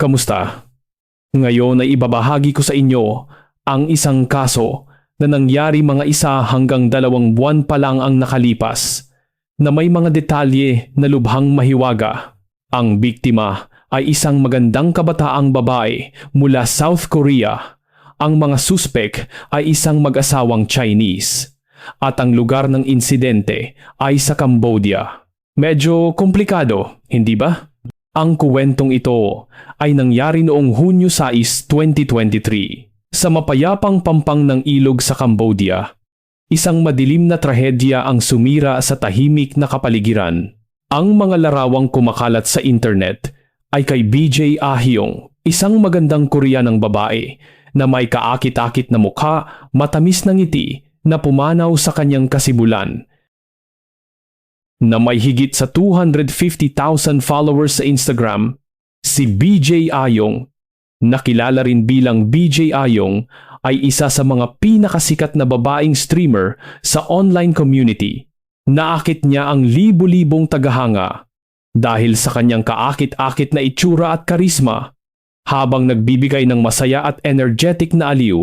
Kamusta? Ngayon ay ibabahagi ko sa inyo ang isang kaso na nangyari mga isa hanggang dalawang buwan pa lang ang nakalipas na may mga detalye na lubhang mahiwaga. Ang biktima ay isang magandang kabataang babae mula South Korea. Ang mga suspek ay isang mag-asawang Chinese. At ang lugar ng insidente ay sa Cambodia. Medyo komplikado, hindi ba? Ang kuwentong ito ay nangyari noong Hunyo 6, 2023 sa mapayapang pampang ng ilog sa Cambodia. Isang madilim na trahedya ang sumira sa tahimik na kapaligiran. Ang mga larawang kumakalat sa internet ay kay BJ Ahyong, isang magandang Koreanang babae na may kaakit-akit na mukha, matamis na ngiti na pumanaw sa kanyang kasibulan na may higit sa 250,000 followers sa Instagram, si BJ Ayong, nakilala rin bilang BJ Ayong, ay isa sa mga pinakasikat na babaeng streamer sa online community. Naakit niya ang libu-libong tagahanga dahil sa kanyang kaakit-akit na itsura at karisma habang nagbibigay ng masaya at energetic na aliw.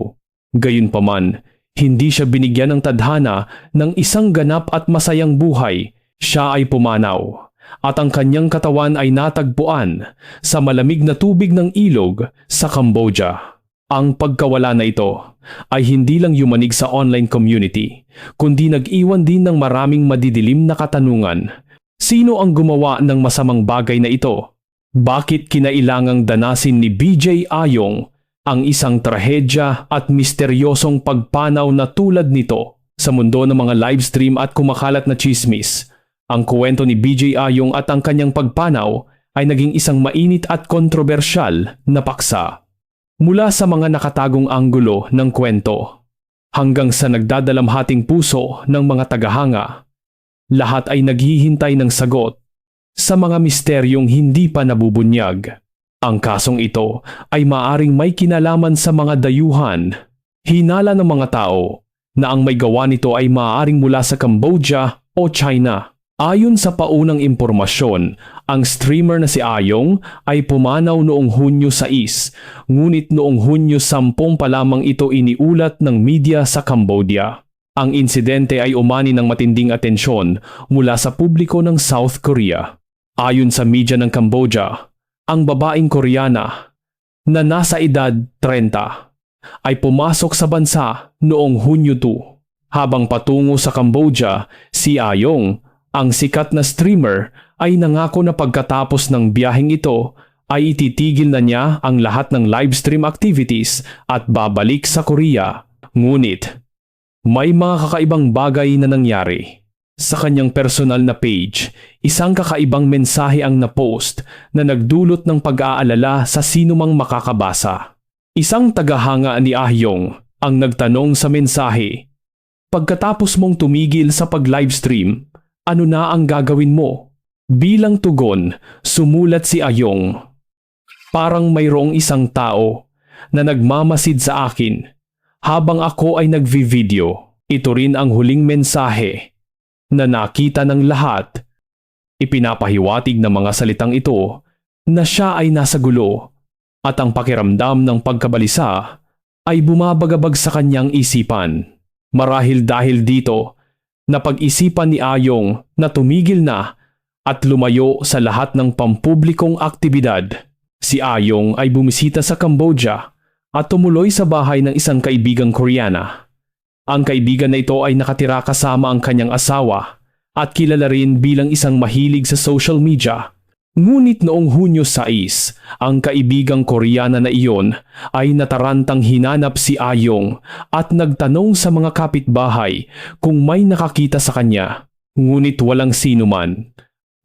Gayunpaman, hindi siya binigyan ng tadhana ng isang ganap at masayang buhay siya ay pumanaw at ang kanyang katawan ay natagpuan sa malamig na tubig ng ilog sa Cambodia. Ang pagkawala na ito ay hindi lang yumanig sa online community, kundi nag-iwan din ng maraming madidilim na katanungan. Sino ang gumawa ng masamang bagay na ito? Bakit kinailangang danasin ni BJ Ayong ang isang trahedya at misteryosong pagpanaw na tulad nito sa mundo ng mga livestream at kumakalat na chismis? Ang kuwento ni BJ Ayong at ang kanyang pagpanaw ay naging isang mainit at kontrobersyal na paksa. Mula sa mga nakatagong anggulo ng kwento hanggang sa nagdadalamhating puso ng mga tagahanga, lahat ay naghihintay ng sagot sa mga misteryong hindi pa nabubunyag. Ang kasong ito ay maaring may kinalaman sa mga dayuhan, hinala ng mga tao na ang may gawa nito ay maaaring mula sa Cambodia o China. Ayon sa paunang impormasyon, ang streamer na si Ayong ay pumanaw noong Hunyo 6, ngunit noong Hunyo 10 pa lamang ito iniulat ng media sa Cambodia. Ang insidente ay umani ng matinding atensyon mula sa publiko ng South Korea. Ayon sa media ng Cambodia, ang babaeng Koreana na nasa edad 30 ay pumasok sa bansa noong Hunyo 2. Habang patungo sa Cambodia, si Ayong ang sikat na streamer ay nangako na pagkatapos ng biyaheng ito ay ititigil na niya ang lahat ng livestream activities at babalik sa Korea. Ngunit, may mga kakaibang bagay na nangyari. Sa kanyang personal na page, isang kakaibang mensahe ang napost na nagdulot ng pag-aalala sa sinumang makakabasa. Isang tagahanga ni Ahyong ang nagtanong sa mensahe, Pagkatapos mong tumigil sa pag-livestream, ano na ang gagawin mo? Bilang tugon, sumulat si Ayong. Parang mayroong isang tao na nagmamasid sa akin habang ako ay nagvi-video. Ito rin ang huling mensahe na nakita ng lahat. Ipinapahiwatig ng mga salitang ito na siya ay nasa gulo at ang pakiramdam ng pagkabalisa ay bumabagabag sa kanyang isipan. Marahil dahil dito Napag-isipan ni Ayong na tumigil na at lumayo sa lahat ng pampublikong aktibidad. Si Ayong ay bumisita sa Cambodia at tumuloy sa bahay ng isang kaibigang Koreana. Ang kaibigan na ito ay nakatira kasama ang kanyang asawa at kilala rin bilang isang mahilig sa social media Ngunit noong Hunyo 6, ang kaibigang Koreana na iyon ay natarantang hinanap si Ayong at nagtanong sa mga kapitbahay kung may nakakita sa kanya. Ngunit walang sino man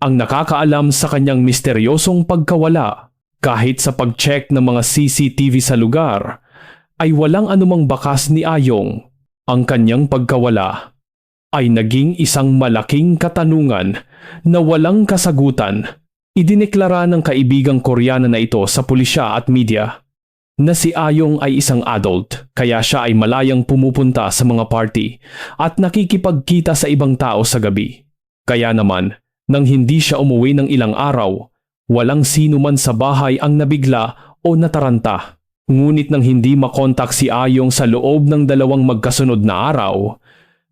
ang nakakaalam sa kanyang misteryosong pagkawala. Kahit sa pag-check ng mga CCTV sa lugar, ay walang anumang bakas ni Ayong. Ang kanyang pagkawala ay naging isang malaking katanungan na walang kasagutan Idineklara ng kaibigang Koreana na ito sa pulisya at media na si Ayong ay isang adult kaya siya ay malayang pumupunta sa mga party at nakikipagkita sa ibang tao sa gabi. Kaya naman, nang hindi siya umuwi ng ilang araw, Walang sino man sa bahay ang nabigla o nataranta. Ngunit nang hindi makontak si Ayong sa loob ng dalawang magkasunod na araw,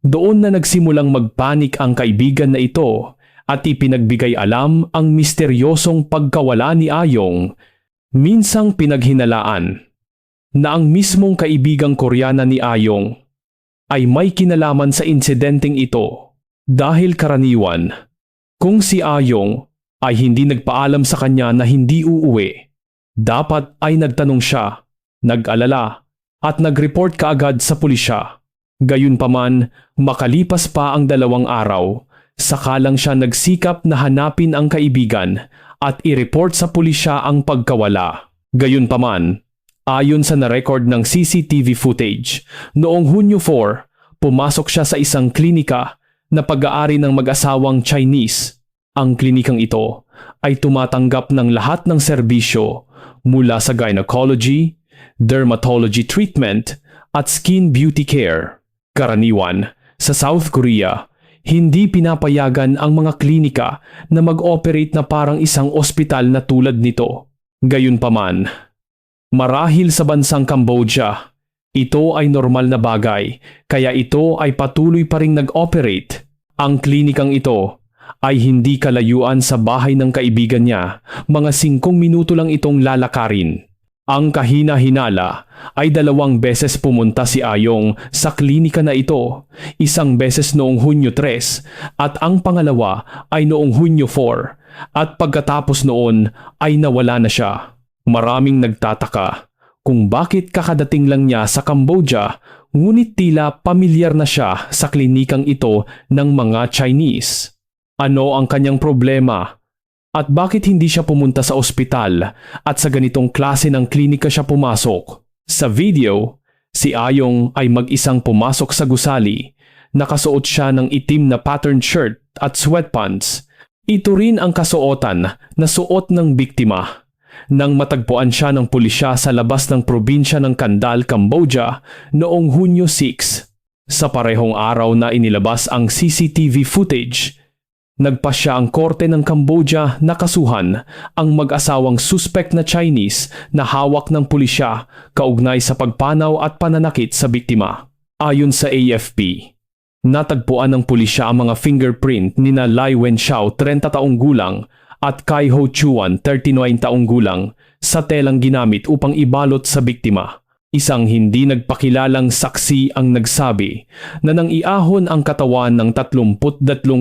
doon na nagsimulang magpanik ang kaibigan na ito at ipinagbigay alam ang misteryosong pagkawala ni Ayong, minsang pinaghinalaan na ang mismong kaibigang Koreana ni Ayong ay may kinalaman sa insidenteng ito dahil karaniwan kung si Ayong ay hindi nagpaalam sa kanya na hindi uuwi, dapat ay nagtanong siya, nag-alala at nag-report kaagad sa pulisya. Gayunpaman, makalipas pa ang dalawang araw, saka lang siya nagsikap na hanapin ang kaibigan at i-report sa pulisya ang pagkawala. Gayunpaman, ayon sa na-record ng CCTV footage, noong Hunyo 4, pumasok siya sa isang klinika na pag-aari ng mag-asawang Chinese. Ang klinikang ito ay tumatanggap ng lahat ng serbisyo mula sa gynecology, dermatology treatment at skin beauty care. Karaniwan, sa South Korea, hindi pinapayagan ang mga klinika na mag-operate na parang isang ospital na tulad nito. Gayunpaman, marahil sa bansang Cambodia, ito ay normal na bagay kaya ito ay patuloy pa ring nag-operate. Ang klinikang ito ay hindi kalayuan sa bahay ng kaibigan niya, mga singkong minuto lang itong lalakarin. Ang kahina-hinala ay dalawang beses pumunta si Ayong sa klinika na ito, isang beses noong Hunyo 3 at ang pangalawa ay noong Hunyo 4 at pagkatapos noon ay nawala na siya. Maraming nagtataka kung bakit kakadating lang niya sa Cambodia ngunit tila pamilyar na siya sa klinikang ito ng mga Chinese. Ano ang kanyang problema? At bakit hindi siya pumunta sa ospital at sa ganitong klase ng klinika siya pumasok? Sa video, si Ayong ay mag-isang pumasok sa gusali. Nakasuot siya ng itim na patterned shirt at sweatpants. Ito rin ang kasuotan na suot ng biktima. Nang matagpuan siya ng pulisya sa labas ng probinsya ng Kandal, Cambodia noong Hunyo 6. Sa parehong araw na inilabas ang CCTV footage, Nagpasya ang korte ng Cambodia na kasuhan ang mag-asawang suspect na Chinese na hawak ng pulisya kaugnay sa pagpanaw at pananakit sa biktima. Ayon sa AFP, natagpuan ng pulisya ang mga fingerprint ni na Lai Wenxiao 30 taong gulang at Kai Ho Chuan 39 taong gulang sa telang ginamit upang ibalot sa biktima. Isang hindi nagpakilalang saksi ang nagsabi na nang iahon ang katawan ng 32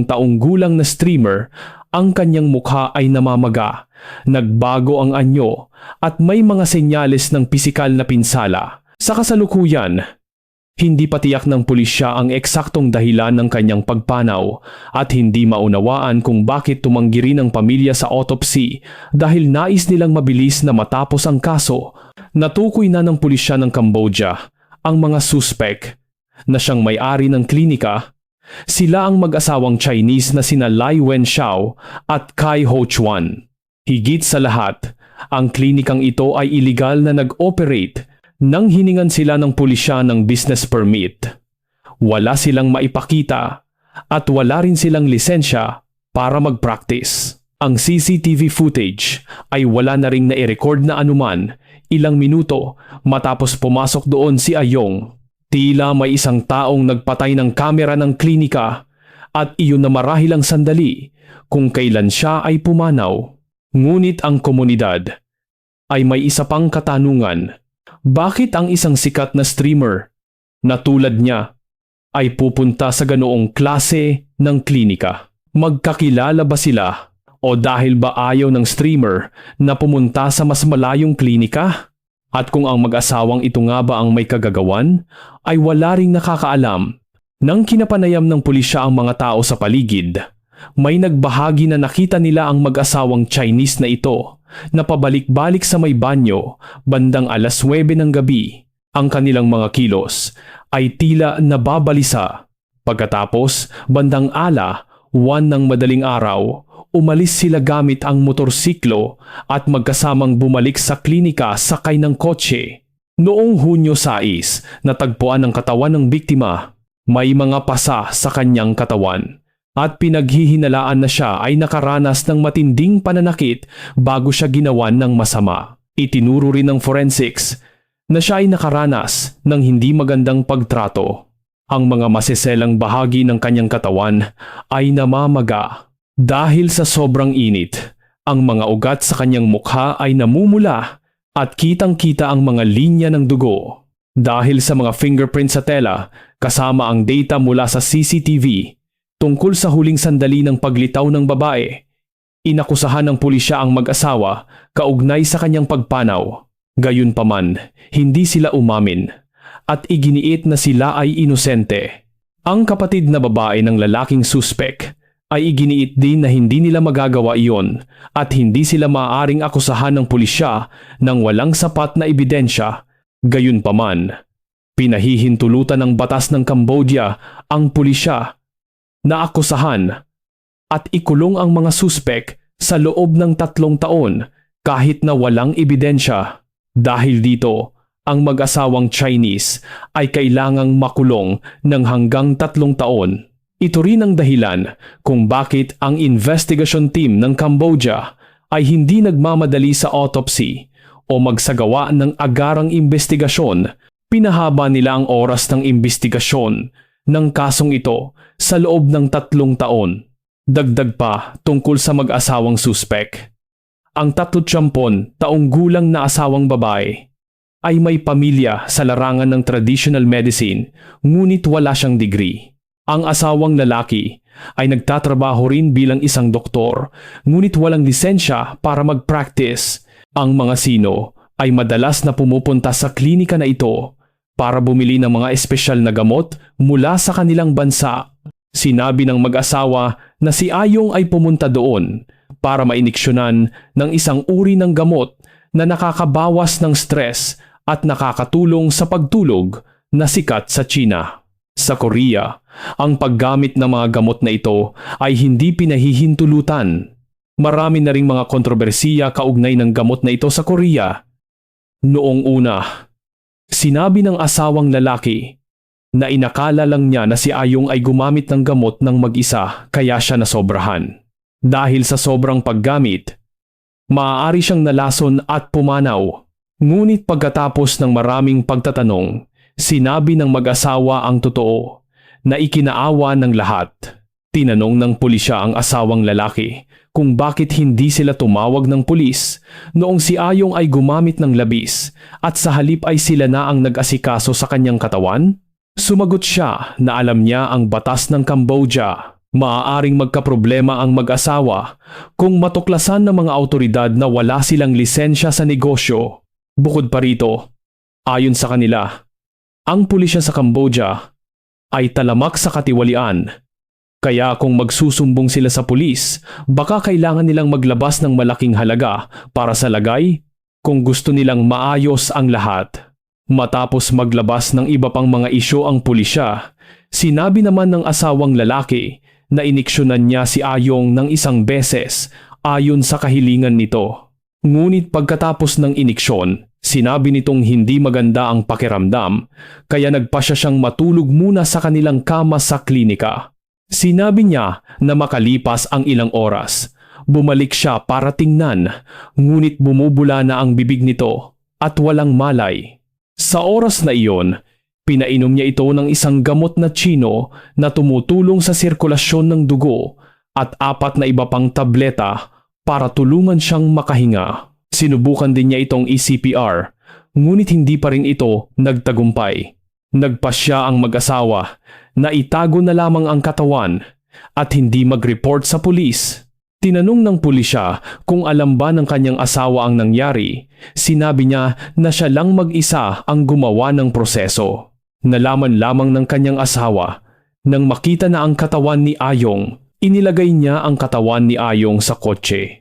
taong gulang na streamer, ang kanyang mukha ay namamaga, nagbago ang anyo at may mga senyales ng pisikal na pinsala. Sa kasalukuyan, hindi patiyak ng pulisya ang eksaktong dahilan ng kanyang pagpanaw at hindi maunawaan kung bakit tumanggi rin ang pamilya sa autopsy dahil nais nilang mabilis na matapos ang kaso Natukoy na ng pulisya ng Cambodia ang mga suspek na siyang may-ari ng klinika. Sila ang mag-asawang Chinese na sina Lai Wenxiao at Kai Ho Chuan. Higit sa lahat, ang klinikang ito ay illegal na nag-operate nang hiningan sila ng pulisya ng business permit. Wala silang maipakita at wala rin silang lisensya para mag-practice. Ang CCTV footage ay wala na ring nai-record na anuman ilang minuto matapos pumasok doon si Ayong. Tila may isang taong nagpatay ng kamera ng klinika at iyon na marahil ang sandali kung kailan siya ay pumanaw. Ngunit ang komunidad ay may isa pang katanungan. Bakit ang isang sikat na streamer na tulad niya ay pupunta sa ganoong klase ng klinika? Magkakilala ba sila o dahil ba ayaw ng streamer na pumunta sa mas malayong klinika? At kung ang mag-asawang ito nga ba ang may kagagawan, ay wala ring nakakaalam. Nang kinapanayam ng pulisya ang mga tao sa paligid, may nagbahagi na nakita nila ang mag-asawang Chinese na ito na pabalik-balik sa may banyo bandang alas 9 ng gabi. Ang kanilang mga kilos ay tila nababalisa. Pagkatapos, bandang ala, 1 ng madaling araw, umalis sila gamit ang motorsiklo at magkasamang bumalik sa klinika sakay ng kotse. Noong Hunyo 6, natagpuan ang katawan ng biktima. May mga pasa sa kanyang katawan. At pinaghihinalaan na siya ay nakaranas ng matinding pananakit bago siya ginawan ng masama. Itinuro rin ng forensics na siya ay nakaranas ng hindi magandang pagtrato. Ang mga masiselang bahagi ng kanyang katawan ay namamaga dahil sa sobrang init. Ang mga ugat sa kanyang mukha ay namumula at kitang-kita ang mga linya ng dugo. Dahil sa mga fingerprints sa tela kasama ang data mula sa CCTV tungkol sa huling sandali ng paglitaw ng babae, inakusahan ng pulisya ang mag-asawa kaugnay sa kanyang pagpanaw. Gayunpaman, hindi sila umamin at iginiit na sila ay inosente. Ang kapatid na babae ng lalaking suspek ay iginiit din na hindi nila magagawa iyon at hindi sila maaaring akusahan ng pulisya ng walang sapat na ebidensya. Gayunpaman, pinahihintulutan ng batas ng Cambodia ang pulisya na akusahan at ikulong ang mga suspek sa loob ng tatlong taon kahit na walang ebidensya. Dahil dito, ang mag-asawang Chinese ay kailangang makulong ng hanggang tatlong taon. Ito rin ang dahilan kung bakit ang investigation team ng Cambodia ay hindi nagmamadali sa autopsy o magsagawa ng agarang investigasyon. Pinahaba nila ang oras ng investigasyon ng kasong ito sa loob ng tatlong taon. Dagdag pa tungkol sa mag-asawang suspek. Ang tatutsampon taong gulang na asawang babae ay may pamilya sa larangan ng traditional medicine ngunit wala siyang degree. Ang asawang lalaki ay nagtatrabaho rin bilang isang doktor ngunit walang lisensya para mag-practice. Ang mga sino ay madalas na pumupunta sa klinika na ito para bumili ng mga espesyal na gamot mula sa kanilang bansa. Sinabi ng mag-asawa na si Ayong ay pumunta doon para mainiksyonan ng isang uri ng gamot na nakakabawas ng stress at nakakatulong sa pagtulog na sikat sa China. Sa Korea, ang paggamit ng mga gamot na ito ay hindi pinahihintulutan. Marami na ring mga kontrobersiya kaugnay ng gamot na ito sa Korea. Noong una, sinabi ng asawang lalaki na inakala lang niya na si Ayong ay gumamit ng gamot ng mag-isa kaya siya nasobrahan. Dahil sa sobrang paggamit, maaari siyang nalason at pumanaw. Ngunit pagkatapos ng maraming pagtatanong, sinabi ng mag-asawa ang totoo na ikinaawa ng lahat. Tinanong ng pulisya ang asawang lalaki kung bakit hindi sila tumawag ng pulis noong si Ayong ay gumamit ng labis at sa halip ay sila na ang nag-asikaso sa kanyang katawan? Sumagot siya na alam niya ang batas ng Cambodia Maaaring magkaproblema ang mag-asawa kung matuklasan ng mga autoridad na wala silang lisensya sa negosyo. Bukod pa rito, ayon sa kanila, ang pulisya sa Cambodia ay talamak sa katiwalian. Kaya kung magsusumbong sila sa pulis, baka kailangan nilang maglabas ng malaking halaga para sa lagay kung gusto nilang maayos ang lahat. Matapos maglabas ng iba pang mga isyo ang pulisya, sinabi naman ng asawang lalaki na iniksyonan niya si Ayong ng isang beses ayon sa kahilingan nito. Ngunit pagkatapos ng iniksyon, sinabi nitong hindi maganda ang pakiramdam kaya nagpasya siyang matulog muna sa kanilang kama sa klinika. Sinabi niya na makalipas ang ilang oras, bumalik siya para tingnan ngunit bumubula na ang bibig nito at walang malay. Sa oras na iyon, Pinainom niya ito ng isang gamot na chino na tumutulong sa sirkulasyon ng dugo at apat na iba pang tableta para tulungan siyang makahinga. Sinubukan din niya itong ECPR, ngunit hindi pa rin ito nagtagumpay. Nagpasya ang mag-asawa na itago na lamang ang katawan at hindi mag-report sa pulis. Tinanong ng pulisya kung alam ba ng kanyang asawa ang nangyari. Sinabi niya na siya lang mag-isa ang gumawa ng proseso. Nalaman lamang ng kanyang asawa nang makita na ang katawan ni Ayong, inilagay niya ang katawan ni Ayong sa kotse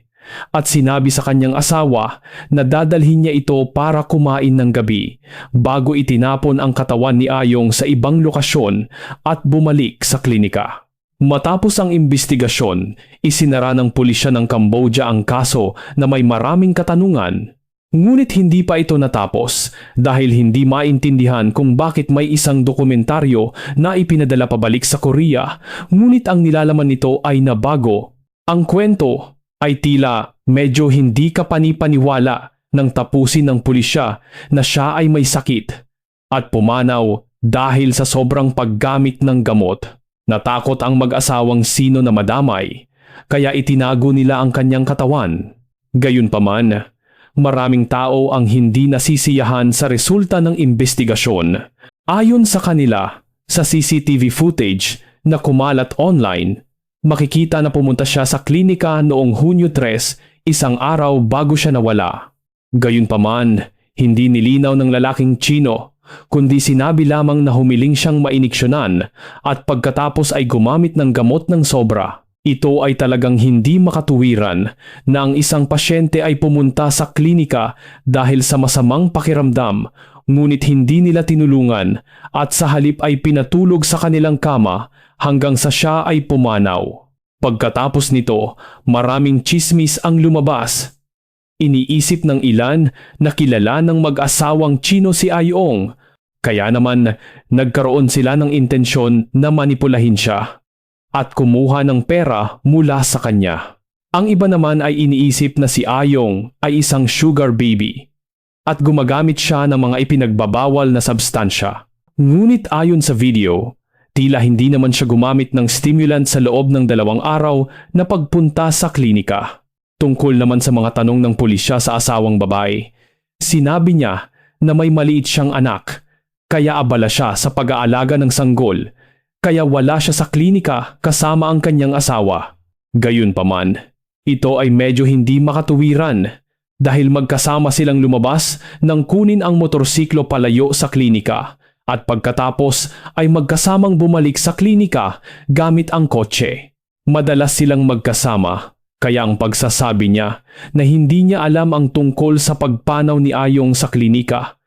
at sinabi sa kanyang asawa na dadalhin niya ito para kumain ng gabi bago itinapon ang katawan ni Ayong sa ibang lokasyon at bumalik sa klinika. Matapos ang imbestigasyon, isinara ng pulisya ng Cambodia ang kaso na may maraming katanungan Ngunit hindi pa ito natapos dahil hindi maintindihan kung bakit may isang dokumentaryo na ipinadala pabalik sa Korea ngunit ang nilalaman nito ay nabago. Ang kwento ay tila medyo hindi ka panipaniwala nang tapusin ng pulisya na siya ay may sakit at pumanaw dahil sa sobrang paggamit ng gamot. Natakot ang mag-asawang sino na madamay kaya itinago nila ang kanyang katawan. Gayunpaman, maraming tao ang hindi nasisiyahan sa resulta ng investigasyon. Ayon sa kanila, sa CCTV footage na kumalat online, makikita na pumunta siya sa klinika noong Hunyo 3, isang araw bago siya nawala. Gayunpaman, hindi nilinaw ng lalaking Chino, kundi sinabi lamang na humiling siyang mainiksyonan at pagkatapos ay gumamit ng gamot ng sobra. Ito ay talagang hindi makatuwiran na ang isang pasyente ay pumunta sa klinika dahil sa masamang pakiramdam ngunit hindi nila tinulungan at sa halip ay pinatulog sa kanilang kama hanggang sa siya ay pumanaw. Pagkatapos nito, maraming chismis ang lumabas. Iniisip ng ilan na kilala ng mag-asawang Chino si Ayong, kaya naman nagkaroon sila ng intensyon na manipulahin siya at kumuha ng pera mula sa kanya. Ang iba naman ay iniisip na si Ayong ay isang sugar baby at gumagamit siya ng mga ipinagbabawal na substansya. Ngunit ayon sa video, tila hindi naman siya gumamit ng stimulant sa loob ng dalawang araw na pagpunta sa klinika. Tungkol naman sa mga tanong ng pulisya sa asawang babae, sinabi niya na may maliit siyang anak, kaya abala siya sa pag-aalaga ng sanggol, kaya wala siya sa klinika kasama ang kanyang asawa. Gayunpaman, ito ay medyo hindi makatuwiran dahil magkasama silang lumabas nang kunin ang motorsiklo palayo sa klinika at pagkatapos ay magkasamang bumalik sa klinika gamit ang kotse. Madalas silang magkasama kaya ang pagsasabi niya na hindi niya alam ang tungkol sa pagpanaw ni Ayong sa klinika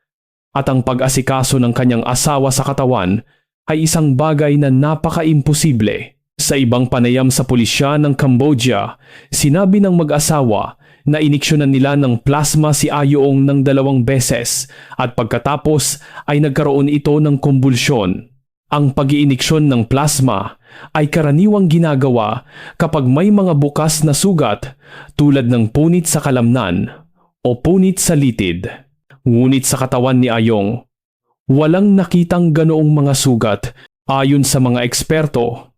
at ang pag-asikaso ng kanyang asawa sa katawan ay isang bagay na napaka-imposible. Sa ibang panayam sa pulisya ng Cambodia, sinabi ng mag-asawa na iniksyonan nila ng plasma si Ayoong ng dalawang beses at pagkatapos ay nagkaroon ito ng kumbulsyon. Ang pag-iiniksyon ng plasma ay karaniwang ginagawa kapag may mga bukas na sugat tulad ng punit sa kalamnan o punit sa litid. Ngunit sa katawan ni Ayong, walang nakitang ganoong mga sugat ayon sa mga eksperto.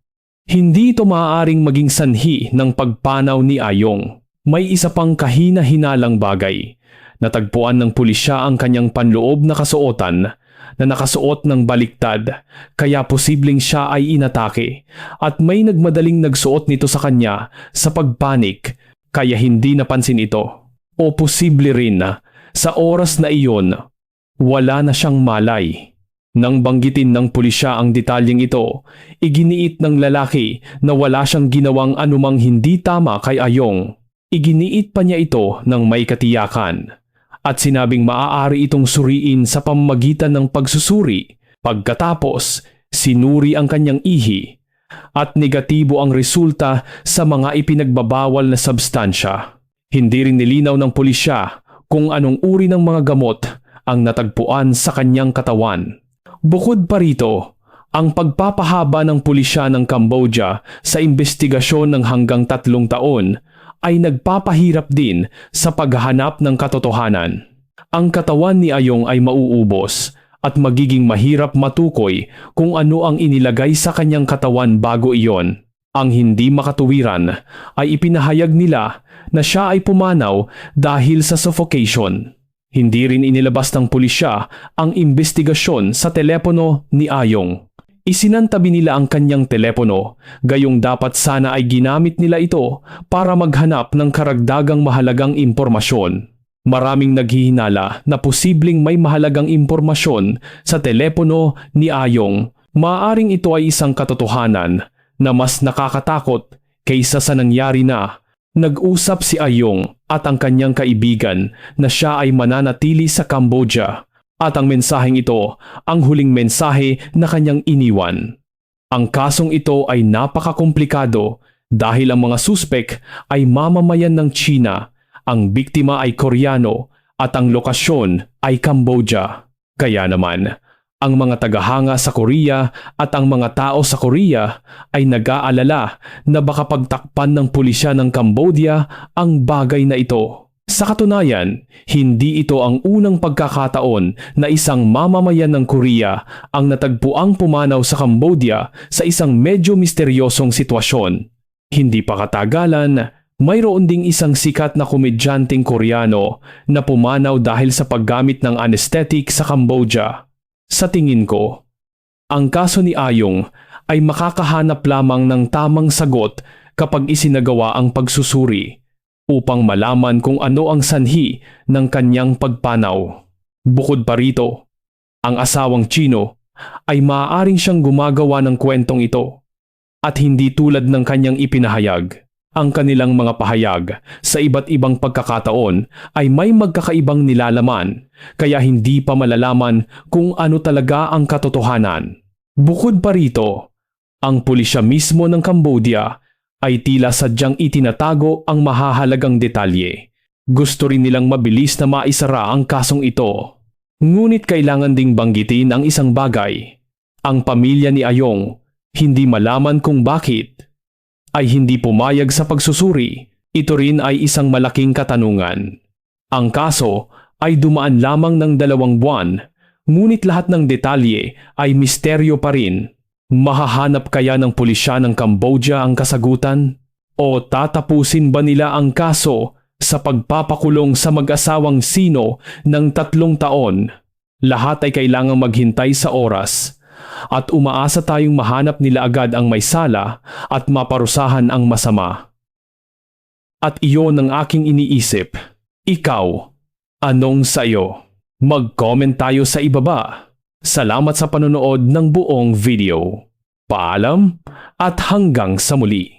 Hindi ito maaaring maging sanhi ng pagpanaw ni Ayong. May isa pang kahina-hinalang bagay. Natagpuan ng pulisya ang kanyang panloob na kasuotan na nakasuot ng baliktad kaya posibleng siya ay inatake at may nagmadaling nagsuot nito sa kanya sa pagpanik kaya hindi napansin ito. O posible rin sa oras na iyon, wala na siyang malay. Nang banggitin ng pulisya ang detalyeng ito, iginiit ng lalaki na wala siyang ginawang anumang hindi tama kay Ayong. Iginiit pa niya ito ng may katiyakan at sinabing maaari itong suriin sa pamamagitan ng pagsusuri. Pagkatapos, sinuri ang kanyang ihi at negatibo ang resulta sa mga ipinagbabawal na substansya. Hindi rin nilinaw ng pulisya kung anong uri ng mga gamot ang natagpuan sa kanyang katawan. Bukod pa rito, ang pagpapahaba ng pulisya ng Cambodia sa investigasyon ng hanggang tatlong taon ay nagpapahirap din sa paghahanap ng katotohanan. Ang katawan ni Ayong ay mauubos at magiging mahirap matukoy kung ano ang inilagay sa kanyang katawan bago iyon. Ang hindi makatuwiran ay ipinahayag nila na siya ay pumanaw dahil sa suffocation. Hindi rin inilabas ng pulisya ang investigasyon sa telepono ni Ayong. Isinantabi nila ang kanyang telepono, gayong dapat sana ay ginamit nila ito para maghanap ng karagdagang mahalagang impormasyon. Maraming naghihinala na posibleng may mahalagang impormasyon sa telepono ni Ayong. Maaring ito ay isang katotohanan na mas nakakatakot kaysa sa nangyari na. Nag-usap si Ayong at ang kanyang kaibigan na siya ay mananatili sa Cambodia at ang mensaheng ito ang huling mensahe na kanyang iniwan. Ang kasong ito ay napakakomplikado dahil ang mga suspek ay mamamayan ng China, ang biktima ay Koreano at ang lokasyon ay Cambodia. Kaya naman, ang mga tagahanga sa Korea at ang mga tao sa Korea ay nag-aalala na baka pagtakpan ng pulisya ng Cambodia ang bagay na ito. Sa katunayan, hindi ito ang unang pagkakataon na isang mamamayan ng Korea ang natagpuang pumanaw sa Cambodia sa isang medyo misteryosong sitwasyon. Hindi pa katagalan, mayroon ding isang sikat na komedyanteng Koreano na pumanaw dahil sa paggamit ng anesthetic sa Cambodia. Sa tingin ko, ang kaso ni Ayong ay makakahanap lamang ng tamang sagot kapag isinagawa ang pagsusuri upang malaman kung ano ang sanhi ng kanyang pagpanaw. Bukod pa rito, ang asawang Chino ay maaaring siyang gumagawa ng kwentong ito at hindi tulad ng kanyang ipinahayag. Ang kanilang mga pahayag sa iba't ibang pagkakataon ay may magkakaibang nilalaman kaya hindi pa malalaman kung ano talaga ang katotohanan. Bukod pa rito, ang pulisya mismo ng Cambodia ay tila sadyang itinatago ang mahahalagang detalye. Gusto rin nilang mabilis na maisara ang kasong ito. Ngunit kailangan ding banggitin ang isang bagay. Ang pamilya ni Ayong hindi malaman kung bakit ay hindi pumayag sa pagsusuri. Ito rin ay isang malaking katanungan. Ang kaso ay dumaan lamang ng dalawang buwan, ngunit lahat ng detalye ay misteryo pa rin. Mahahanap kaya ng pulisya ng Cambodia ang kasagutan? O tatapusin ba nila ang kaso sa pagpapakulong sa mag-asawang sino ng tatlong taon? Lahat ay kailangang maghintay sa oras at umaasa tayong mahanap nila agad ang may sala at maparusahan ang masama. At iyon ang aking iniisip. Ikaw, anong sayo? Mag-comment tayo sa ibaba. Salamat sa panonood ng buong video. Paalam at hanggang sa muli.